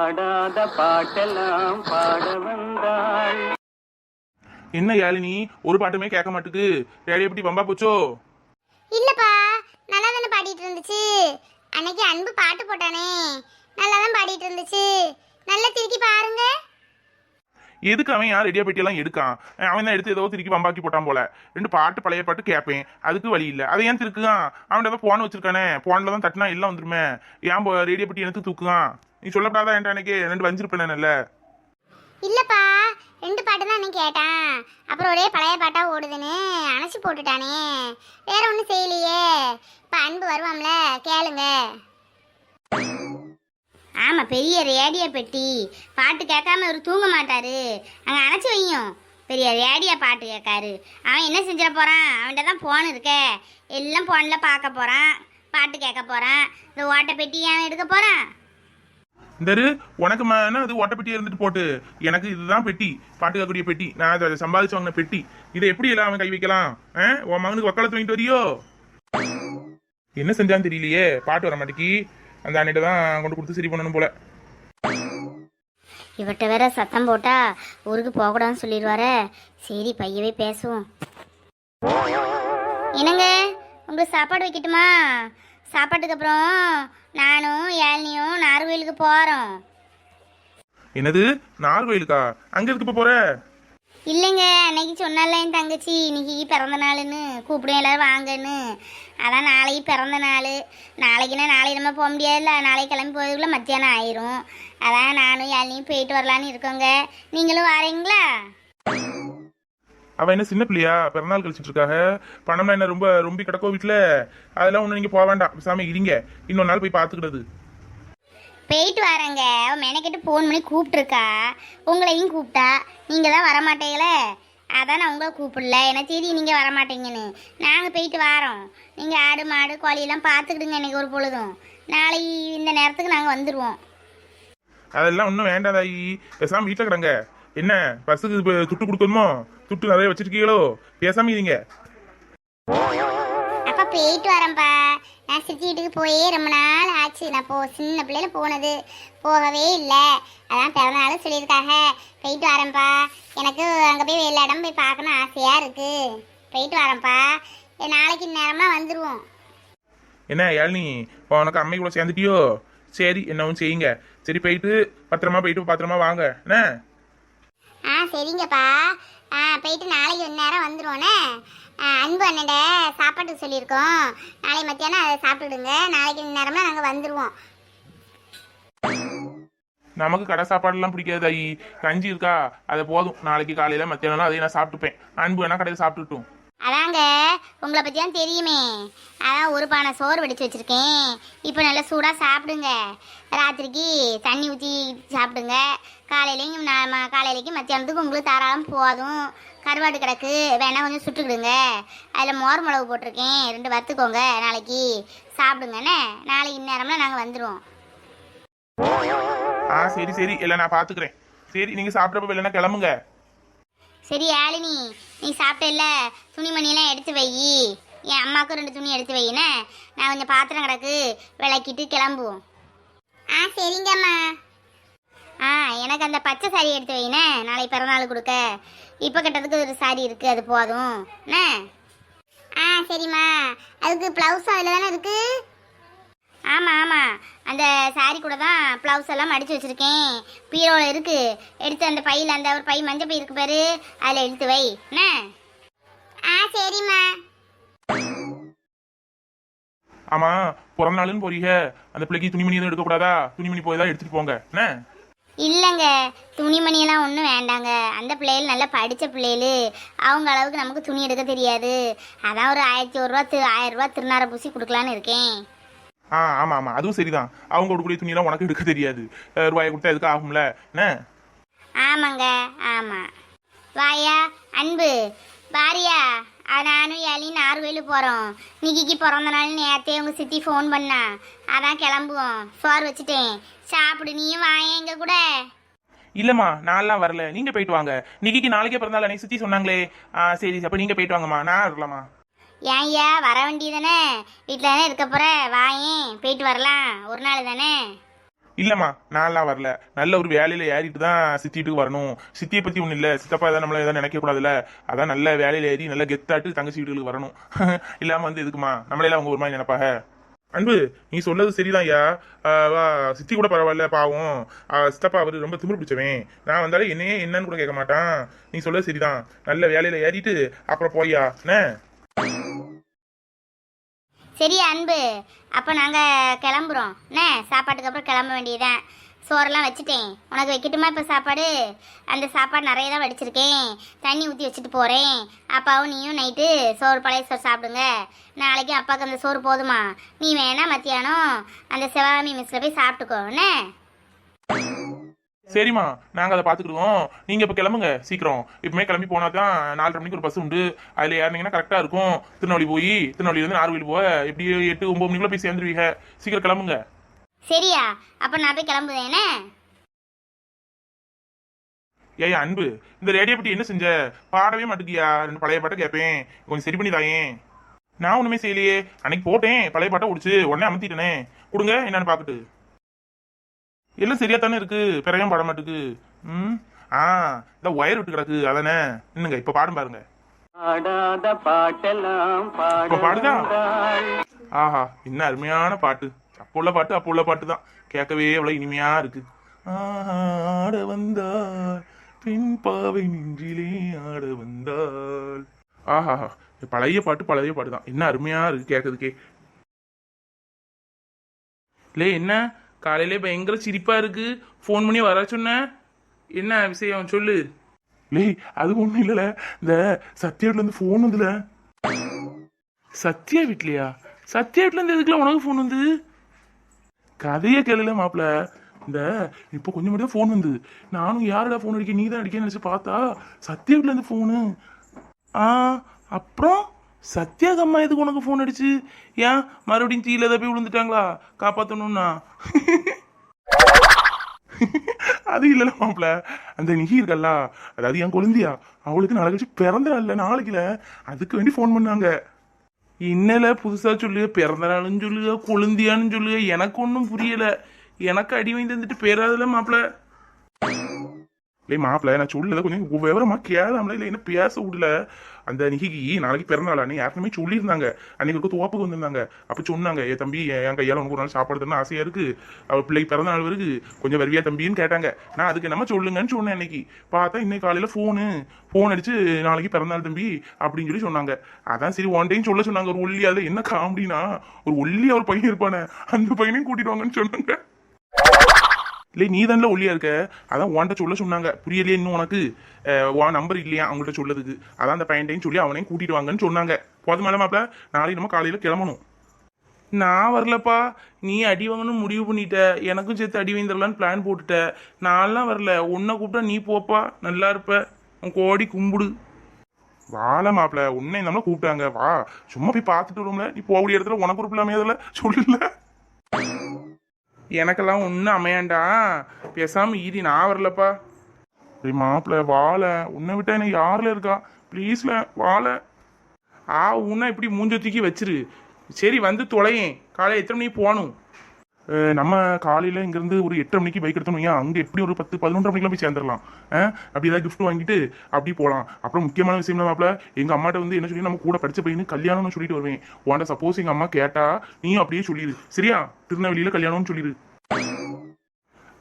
ஆடாத பாட்டெல்லாம் பாட வந்தாள். என்ன யாழினி ஒரு பாட்டுமே கேட்க மாட்டுக்கு. ரேடியோ எப்படி பம்பா போச்சோ? இல்லப்பா நல்லா தானே பாடிட்டு இருந்துச்சு அன்னைக்கு அன்பு பாட்டு போட்டானே. நல்லா தான் பாடிட்டு இருந்துச்சு நல்லா திருக்கி பாருங்க. எதுக்கு அவன் யார் ரெடியா பெட்டியெல்லாம் எடுக்கான்? அவன் தான் எடுத்து ஏதோ திருக்கி பம்பாக்கி போட்டான் போல. ரெண்டு பாட்டு பழைய பாட்டு கேட்பேன் அதுக்கு வழி இல்லை. அதை ஏன் திருக்குதான் அவன் ஏதோ போன் வச்சிருக்கானே. போன்ல தான் தட்டினா எல்லாம் வந்துருமே. ஏன் ரேடியோ பெட்டி எனக்கு தூக்குதான் நீ சொல்லப்படாதா என்கிட்ட அன்னைக்கு. ரெண்டு வஞ்சிருப்பேன்ல இல்லப்பா ரெண்டு பாட்டு தான் அன்னைக்கு கேட்டான். அப்புறம் ஒரே பழைய பாட்டா ஓடுதுன்னு அணைச்சி போட்டுட்டானே. வேற ஒன்றும் செய்யலையே. இப்போ அன்பு வருவாம்ல கேளுங்க. ஆமாம் பெரிய ரேடியோ பெட்டி. பாட்டு கேட்காம இவர் தூங்க மாட்டாரு. அங்கே அணைச்சி வையும். பெரிய ரேடியோ பாட்டு கேட்காரு. அவன் என்ன செஞ்சிட போகிறான் அவன்கிட்ட தான் ஃபோன் இருக்க. எல்லாம் ஃபோனில் பார்க்க போகிறான் பாட்டு கேட்க போகிறான் இந்த ஓட்டை பெட்டி அவன் எடுக்க போகிறான் இந்த உனக்கு மேன அது ஓட்ட பெட்டி இருந்துட்டு போட்டு. எனக்கு இதுதான் பெட்டி. பாட்டு கேட்கக்கூடிய பெட்டி. நான் அதை சம்பாதிச்சு வாங்கின பெட்டி. இதை எப்படி எல்லாம் அவன் கை வைக்கலாம்? ஆ? உன் மகனுக்கு வக்காலத்து வாங்கிட்டு வரியோ? என்ன செஞ்சான்னு தெரியலையே. பாட்டு வர மாட்டேக்கி. அந்த அன்னிட்ட தான் கொண்டு கொடுத்து சரி பண்ணணும் போல. இவட்ட வேற சத்தம் போட்டா ஊருக்கு போகக்கூடாதுன்னு சொல்லிடுவாரே. சரி பையவே பேசுவோம். என்னங்க உங்களுக்கு சாப்பாடு வைக்கட்டுமா? சாப்பாட்டுக்கு அப்புறம் நானும் ஏழ்னியும் நார்கோயிலுக்கு போகிறோம் என்னது? நார்கோயிலுக்கா அங்க இருக்கு போற? இல்லைங்க அன்னைக்கு சொன்னால என் தங்கச்சி இன்னைக்கு பிறந்த நாளுன்னு கூப்பிடும் எல்லாரும் வாங்கன்னு. அதான் நாளைக்கு பிறந்த நாள். நாளைக்குன்னா நாளைக்கு நம்ம போக முடியாதுல்ல. நாளைக்கு கிளம்பி போகிறதுக்குள்ள மத்தியானம் ஆயிரும். அதான் நானும் ஏழ்னியும் போயிட்டு வரலான்னு இருக்கோங்க. நீங்களும் வரீங்களா? அவ என்ன சின்ன பிள்ளையா? பிறநாள் கழிச்சிட்டு இருக்காக. பணம்லாம் என்ன ரொம்ப ரொம்ப கிடக்கோ வீட்டுல அதெல்லாம் ஒண்ணு நீங்க போக வேண்டாம். பேசாம இருங்க. இன்னொரு நாள் போய் பாத்துக்கிடுது போயிட்டு வரேங்க. மெனக்கிட்டு ஃபோன் பண்ணி கூப்பிட்டுருக்கா. உங்களையும் கூப்பிட்டா. நீங்கள் தான் வரமாட்டீங்களே? அதான் நான் உங்களை கூப்பிடல. ஏன்னா சரி நீங்கள் வரமாட்டீங்கன்னு. நாங்கள் போயிட்டு வரோம். நீங்கள் ஆடு மாடு கோழியெல்லாம் பார்த்துக்கிடுங்க இன்னைக்கு ஒரு பொழுதும். நாளைக்கு இந்த நேரத்துக்கு நாங்கள் வந்துடுவோம் அதெல்லாம் ஒன்றும் வேண்டாதாயி பேசாம வீட்டில் கிடங்க. என்ன பஸ்ஸுக்கு இப்ப துட்டு கொடுக்கணுமோ? துட்டு நிறைய வச்சிருக்கீங்களோ? பேசாம இருங்க. அப்பா போயிட்டு வரேன்ப்பா. நான் சித்தி வீட்டுக்கு போயே ரொம்ப நாள் ஆச்சு. நான் போ சின்ன பிள்ளையில போனது. போகவே இல்லை. அதான் பிறந்த நாள் சொல்லியிருக்காங்க போயிட்டு வரேன்ப்பா. எனக்கு அங்கே போய் எல்லா இடம் போய் பார்க்கணும் ஆசையாக இருக்கு. போயிட்டு வரேன்ப்பா. நாளைக்கு நேரமாக வந்துடுவோம் என்ன யாழினி? உனக்கு அம்மை கூட சேர்ந்துட்டியோ? சரி என்னவும் செய்யுங்க. சரி போயிட்டு பத்திரமா போயிட்டு பத்திரமா வாங்க. என்ன? ஆ சரிங்கப்பா. ஆ போயிட்டு நாளைக்கு ஒரு நேரம் வந்துடுவோண்ணே ஆ, அன்பு அண்ணன்ட சாப்பாட்டுக்கு சொல்லியிருக்கோம். நாளை மத்தியானம் அதை சாப்பிட்டுடுங்க. நாளைக்கு இந்த நேரமாக நாங்கள் வந்துடுவோம் நமக்கு கடை சாப்பாடுலாம் பிடிக்காது ஐ. கஞ்சி இருக்கா? அது போதும். நாளைக்கு காலையில் மத்தியானம் அதை நான் சாப்பிட்டுப்பேன். அன்பு வேணால் கடையில் சாப்பிட்டுட்டும். அதாங்க உங்களை பற்றி தான் தெரியுமே. அதான் ஒரு பானை சோறு வடித்து வச்சுருக்கேன். இப்போ நல்லா சூடாக சாப்பிடுங்க. ராத்திரிக்கு தண்ணி ஊற்றி சாப்பிடுங்க. காலையிலையும் நான் காலையிலைக்கு மத்தியானத்துக்கு உங்களுக்கு தாராளம் போதும். கருவாடு கிடக்கு. வேணால் கொஞ்சம் சுட்டுக்கிடுங்க. அதில் மோர் மிளகு போட்டிருக்கேன். ரெண்டு வறுத்துக்கோங்க. நாளைக்கு சாப்பிடுங்கண்ணே நாளைக்கு இந்நேரம்லாம் நாங்கள் வந்துடுவோம் ஆ சரி சரி. இல்லை நான் பார்த்துக்குறேன் சரி நீங்கள் சாப்பிட்றப்ப இல்லைன்னா கிளம்புங்க. சரி யாழினி நீ சாப்பிட்டல துணிமணியெல்லாம் எடுத்து வை. என் அம்மாவுக்கும் ரெண்டு துணி எடுத்து வையினே நான் கொஞ்சம் பாத்திரம் கிடக்கு விளக்கிட்டு கிளம்புவோம். ஆ சரிங்கம்மா. ஆ எனக்கு அந்த பச்சை சாரி எடுத்து வையினே நாளை பிறநாள் கொடுக்க. இப்போ கட்டதுக்கு ஒரு சாரி இருக்குது அது போதும். என்ன? ஆ சரிம்மா. அதுக்கு ப்ளவுஸும் அதில் தானே இருக்குது ஆமாம் ஆமாம் அந்த சாரி கூட தான் ப்ளவுஸ் எல்லாம் மடித்து வச்சுருக்கேன். பீரோவில் இருக்கு. எடுத்து அந்த பையில் அந்த ஒரு பை மஞ்சள் பை இருக்கு பாரு. அதில் எடுத்து வை. என்ன? ஆ சரிம்மா. ஆமா பிறந்த நாளுன்னு போறீங்க. அந்த பிள்ளைக்கு துணிமணி எதுவும் எடுக்கக்கூடாதா? துணிமணி போய் தான் எடுத்துட்டு போங்க. என்ன? இல்லைங்க. துணிமணியெல்லாம் ஒன்றும் வேண்டாங்க. அந்த பிள்ளைகள் நல்லா படித்த பிள்ளைகள். அவங்க அளவுக்கு நமக்கு துணி எடுக்க தெரியாது. அதான் ஒரு ஆயிரத்தி ஒரு ரூபா ஆயிரம் ரூபா திருநாரை பூசி கொடுக்கலான்னு இருக்கேன். ஆ ஆமா ஆமா. அதுவும் சரிதான். அவங்க கொடுக்கக்கூடிய துணியெல்லாம் உனக்கு எடுக்க தெரியாது. ரூபாயை கொடுத்தா எதுக்கு ஆகும்ல? என்ன? ஆமாங்க ஆமாம் வாயா அன்பு. வாரியா அ, நானும் ஏழையும் நார்வேலு போகிறோம் நிக்கிக்கு பிறந்த நாள் நேரத்தே உங்கள் சித்தி ஃபோன் பண்ணா. அதான் கிளம்புவோம். சோறு வச்சுட்டேன். சாப்பிடு நீயும் வாயேன் எங்க கூட. இல்லம்மா நான்லாம் வரல. நீங்க போயிட்டு வாங்க. நிக்கிக்கு நாளைக்கே பிறந்தாள் அன்னைக்கு சுத்தி சொன்னாங்களே. ஆ சரி அப்ப நீங்க போயிட்டு வாங்கம்மா. நான் இருக்கலாமா ஏன்யா வர வேண்டியதானே வீட்டில் தானே இருக்க போகிற வாயேன் போயிட்டு வரலாம். ஒரு நாள் தானே? இல்லம்மா நான்லாம் வரல. நல்ல ஒரு வேலையில ஏறிட்டு தான் சித்திட்டு வரணும். சித்தியை பத்தி ஒண்ணும் இல்ல. சித்தப்பா ஏதாவது நம்மள ஏதாவது நினைக்க கூடாதுல்ல? அதான் நல்ல வேலையில ஏறி நல்ல கெத்தாட்டு தங்கச்சி வீட்டுக்கு வரணும். இல்லாம வந்து எதுக்குமா? நம்மளெல்லாம் அவங்க ஒரு மாதிரி நினைப்பாக அன்பு நீ சொன்னது சரிதான் ஐயா ஆஹ் வா சித்தி கூட பரவாயில்ல பாவம். ஆஹ் சித்தப்பா அவரு ரொம்ப திமிரு பிடிச்சவன். நான் வந்தாலும் என்னையே என்னன்னு கூட கேட்க மாட்டான். நீ சொல்லது சரிதான். நல்ல வேலையில ஏறிட்டு அப்புறம் போய்யா என்ன? சரி அன்பு. அப்போ நாங்கள் கிளம்புறோம். என்ன? சாப்பாட்டுக்கு அப்புறம் கிளம்ப வேண்டியதுதான். சோறெல்லாம் வச்சுட்டேன். உனக்கு வைக்கட்டுமா இப்போ சாப்பாடு? அந்த சாப்பாடு நிறைய தான் வடிச்சிருக்கேன். தண்ணி ஊற்றி வச்சுட்டு போகிறேன் அப்பாவும் நீயும் நைட்டு சோறு பழைய சோறு சாப்பிடுங்க. நாளைக்கு அப்பாவுக்கு அந்த சோறு போதுமா? நீ வேணா மத்தியானம் அந்த சிவகாமி மிஸ்ஸில் போய் சாப்பிட்டுக்கோ. என்ன? சரிம்மா நாங்க அதை பாத்துக்கிடுவோம். நீங்க இப்ப கிளம்புங்க சீக்கிரம். இப்பவுமே கிளம்பி போனா தான் நாலரை மணிக்கு ஒரு பஸ் உண்டு. அதுல ஏறினீங்கன்னா கரெக்டா இருக்கும். திருநெல்வேலி போய் திருநெல்வேலி இருந்து நார்வேலி போக எப்படி எட்டு ஒன்பது மணிக்குள்ள போய் சேர்ந்துருவீங்க? சீக்கிரம் கிளம்புங்க. சரியா? அப்போ நான் போய் கிளம்புதேன் ஏய் அன்பு இந்த ரேடியோ பத்தி என்ன செஞ்ச? பாடவே மாட்டேங்கியா ரெண்டு பழைய பாட்டை கேட்பேன் கொஞ்சம் சரி பண்ணி தாயேன் நான் ஒண்ணுமே செய்யலையே. அன்னைக்கு போட்டேன். பழைய பாட்டை உடிச்சு உடனே அமுத்திட்டனே. கொடுங்க என்னன்னு பாக்கட்டு எல்லாம் சரியா தானே இருக்கு. பிறையும் பாட மாட்டுக்கு. ம்? ஆ இந்த ஒயர் விட்டு கிடக்கு. அதானே? என்னங்க இப்ப பாடும் பாருங்க. பாட்டெல்லாம் இப்ப பாடுதா? வந்தாள் ஆஹா என்ன அருமையான பாட்டு. அப்போ உள்ள பாட்டு அப்போ உள்ள பாட்டு தான். கேட்கவே அவ்வளவு இனிமையா இருக்கு. ஆஹா, ஆட வந்தாள். பின் பாவை நெஞ்சிலே ஆட வந்தாள். ஆஹா பழைய பாட்டு பழைய பாட்டு தான். என்ன அருமையா இருக்கு கேட்கறதுக்கே. லே என்ன? காலையிலே பயங்கர சிரிப்பா இருக்கு. ஃபோன் பண்ணி வர சொன்ன. என்ன விஷயம்? சொல்லு. லே அது ஒண்ணும் இல்லல. இந்த சத்யா வீட்ல இருந்து ஃபோன் வந்துல சத்யா வீட்லயா? சத்யா வீட்ல இருந்து எதுக்குல உனக்கு ஃபோன் வந்து கதையே கேளல மாப்பிள. இந்த இப்போ கொஞ்சம் மட்டும் ஃபோன் வந்து நானும் யாரோட ஃபோன் அடிக்க? நீ தான் அடிக்க நினைச்சு பார்த்தா சத்யா வீட்ல இருந்து ஃபோனு ஆ அப்புறம்? சத்யாகம்மா எதுக்கு உனக்கு ஃபோன் அடிச்சு? ஏன்? மறுபடியும் தீயில ஏதாவது போய் விழுந்துட்டாங்களா? காப்பாற்றணும்னா அது இல்லைல்ல மாப்பிள. அந்த நிகி இருக்கல்ல? அதாவது என் குழந்தையா? அவளுக்கு நாளைக்கு பிறந்த நாள்ல நாளைக்குல. அதுக்கு வேண்டி ஃபோன் பண்ணாங்க. இன்னல புதுசா சொல்லுக பிறந்த நாள்னு சொல்லுக கொழுந்தியான்னு சொல்லுக எனக்கு ஒன்றும் புரியல. எனக்கு அடி வாங்கி தந்துட்டு பேராதுல மாப்பிள. இல்லை மாப்பிள நான் சொல்லல கொஞ்சம் விவரமா கேளாமல இல்லை என்ன பேச விடல. அந்த நிகிக்கு நாளைக்கு பிறந்தாள் அன்னைக்கு யாருக்குமே சொல்லியிருந்தாங்க. அன்னைக்கு இருக்க துவாப்புக்கு வந்திருந்தாங்க. அப்போ சொன்னாங்க ஏ தம்பி என் கையால் உனக்கு ஒரு நாள் சாப்பாடு தரணும் ஆசையா இருக்கு. அவள் பிள்ளைக்கு பிறந்த நாள் இருக்கு. கொஞ்சம் வருவியா தம்பின்னு கேட்டாங்க. நான் அதுக்கு என்னமா சொல்லுங்கன்னு சொன்னேன் அன்னைக்கு. பார்த்தா இன்னைக்கு காலையில ஃபோனு ஃபோன் அடிச்சு நாளைக்கு பிறந்தாள் தம்பி அப்படின்னு சொல்லி சொன்னாங்க. அதான் சரி ஒன் டைம் சொல்ல சொன்னாங்க ஒரு ஒல்லி அதில் என்ன காமெடினா ஒரு ஒல்லி ஒரு பையன் இருப்பானே அந்த பையனையும் கூட்டிட்டு வாங்கன்னு சொன்னாங்க. இல்லை நீ தானே ஒல்லியா இருக்க? அதான் உன்கிட்ட சொல்ல சொன்னாங்க. புரியலையே இன்னும் உனக்கு? உன் நம்பர் இல்லையா? அவங்கள்ட்ட சொல்லதுக்கு. அதான் அந்த பையன்டையும் சொல்லி அவனையும் கூட்டிட்டு வாங்கன்னு சொன்னாங்க. பொது மேலே மாப்பிள நாளைக்கு நம்ம காலையில் கிளம்பணும். நான் வரலப்பா. நீ அடி வாங்கணும் முடிவு பண்ணிட்ட. எனக்கும் சேர்த்து அடி வாங்கிடலான்னு பிளான் போட்டுட்ட. நான்லாம் வரல. உன்னை கூப்பிட்டா நீ போப்பா. நல்லா இருப்ப. உன் கோடி கும்பிடு. வாழ மாப்பிள. உன்னை நம்மள கூப்பிட்டாங்க. வா. சும்மா போய் பார்த்துட்டு வரும்ல நீ போகக்கூடிய இடத்துல உனக்கு ஒரு அதில் சொல்லல. எனக்கெல்லாம் ஒன்றும் அமையாண்டா. பேசாம ஈதி நான் வரலப்பா. டேய் மாப்பிள்ள வாழ. உன்னை விட்டா எனக்கு யாரில் இருக்கா? ப்ளீஸ்ல வாழ. ஆ உன்னை இப்படி மூஞ்ச தூக்கி வச்சிரு. சரி வந்து தொலையேன். காலை எத்தனை மணிக்கு போகணும்? நம்ம காலையில் இங்கேருந்து ஒரு எட்டு மணிக்கு பைக் எடுத்தோம் அங்கே எப்படி ஒரு பத்து பதினொன்று மணிக்கெலாம் போய் சேர்ந்துடலாம்? அப்படி ஏதாவது கிஃப்ட் வாங்கிட்டு அப்படி போகலாம் அப்புறம் முக்கியமான விஷயம் என்ன எங்கள் அம்மாட்ட வந்து என்ன சொல்லி நம்ம கூட படிச்ச பையனு கல்யாணம்னு சொல்லிட்டு வருவேன். உன்ட சப்போஸ் எங்கள் அம்மா கேட்டா நீயும் அப்படியே சொல்லிடு சரியா? திருநெல்வேலியில் கல்யாணம்னு சொல்லிடு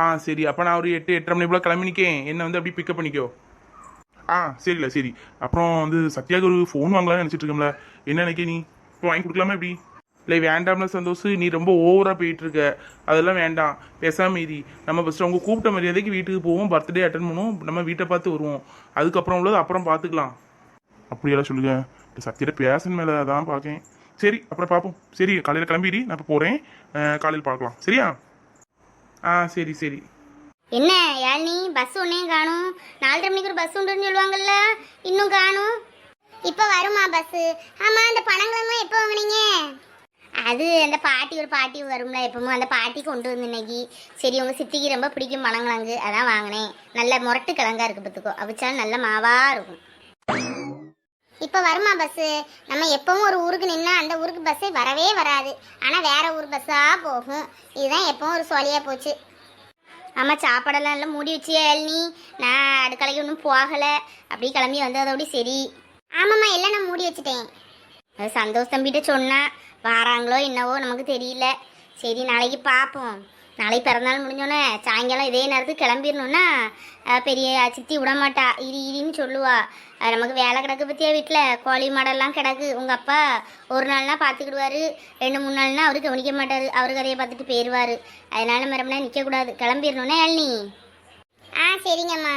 ஆ சரி. அப்போ நான் ஒரு எட்டு எட்டரை மணி போல கிளம்பி நிற்கேன் என்னை வந்து அப்படியே பிக்கப் பண்ணிக்கோ. ஆ சரில சரி. அப்புறம் வந்து சத்யாவுக்கு ஒரு ஃபோன் வாங்கலாம்னு நினச்சிட்டு இருக்கோம்ல. என்ன நினைக்க நீ? இப்போ வாங்கி கொடுக்கலாமா எப்படி? இல்லை வேண்டாம்ல சந்தோஷ் நீ ரொம்ப ஓவராக போயிட்டு இருக்க அதெல்லாம் வேண்டாம். பேசாம நம்ம ஃபஸ்ட்டு அவங்க கூப்பிட்ட மரியாதைக்கு வீட்டுக்கு போவோம் பர்த்டே அட்டன் பண்ணுவோம் நம்ம வீட்டை பார்த்து வருவோம். அதுக்கப்புறம் உள்ளது அப்புறம் பார்த்துக்கலாம். அப்படியெல்லாம் சொல்லுங்க. சத்தியிட பேசன் மேலே தான் பார்க்கேன். சரி அப்புறம் பார்ப்போம். சரி காலையில் கிளம்பிடி நான் இப்போ போகிறேன் காலையில் பார்க்கலாம். சரியா? ஆ சரி சரி. என்ன யாழினி? பஸ் ஒன்னையும் காணும். நாலரை மணிக்கு ஒரு பஸ் உண்டுன்னு சொல்லுவாங்கல்ல. இன்னும் காணும். இப்போ வருமா பஸ் ஆமா அந்த பணங்களெல்லாம் அது அந்த பாட்டி ஒரு பாட்டி வரும்ல எப்பவும் அந்த பாட்டி கொண்டு வந்து இன்னைக்கு. சரி உங்க சித்திக்கு ரொம்ப பிடிக்கும் மணங்கிழங்கு அதான் வாங்கினேன். நல்ல முரட்டு கிழங்கா இருக்கு பார்த்துக்கோ. அவிச்சாலும் நல்ல மாவா இருக்கும். இப்போ வருமா பஸ் நம்ம எப்பவும் ஒரு ஊருக்கு நின்னா அந்த ஊருக்கு பஸ்ஸே வரவே வராது. ஆனால் வேற ஊர் பஸ்ஸாக போகும். இதுதான் எப்பவும் ஒரு சோழியாக போச்சு. ஆமாம் சாப்பாடெல்லாம் எல்லாம் மூடி வச்சியா நீ நான் அடுக்கலைக்கு ஒன்றும் போகலை. அப்படியே கிளம்பி வந்ததோட சரி. ஆமாம்மா எல்லாம் நான் மூடி வச்சுட்டேன். அது சந்தோஷ் தம்பிகிட்ட சொன்னால் வாராங்களோ என்னவோ நமக்கு தெரியல. சரி நாளைக்கு பார்ப்போம் நாளைக்கு பிறந்தநாள் முடிஞ்சோன்னே சாயங்காலம் இதே நேரத்துக்கு கிளம்பிடணும்னா பெரிய சித்தி விட மாட்டா இடி இடின்னு சொல்லுவா நமக்கு வேலை கிடக்கு பற்றியா வீட்டில் கோழி மாடெல்லாம் கிடக்கு. உங்கள் அப்பா ஒரு நாள்னா பார்த்துக்கிடுவாரு ரெண்டு மூணு நாள்னா அவரு கவனிக்க மாட்டார். அவர் கதையை பார்த்துட்டு போயிடுவார் அதனால மரம்னா நிற்கக்கூடாது கிளம்பிடணும்னா ஏழ்னி ஆ சரிங்கம்மா.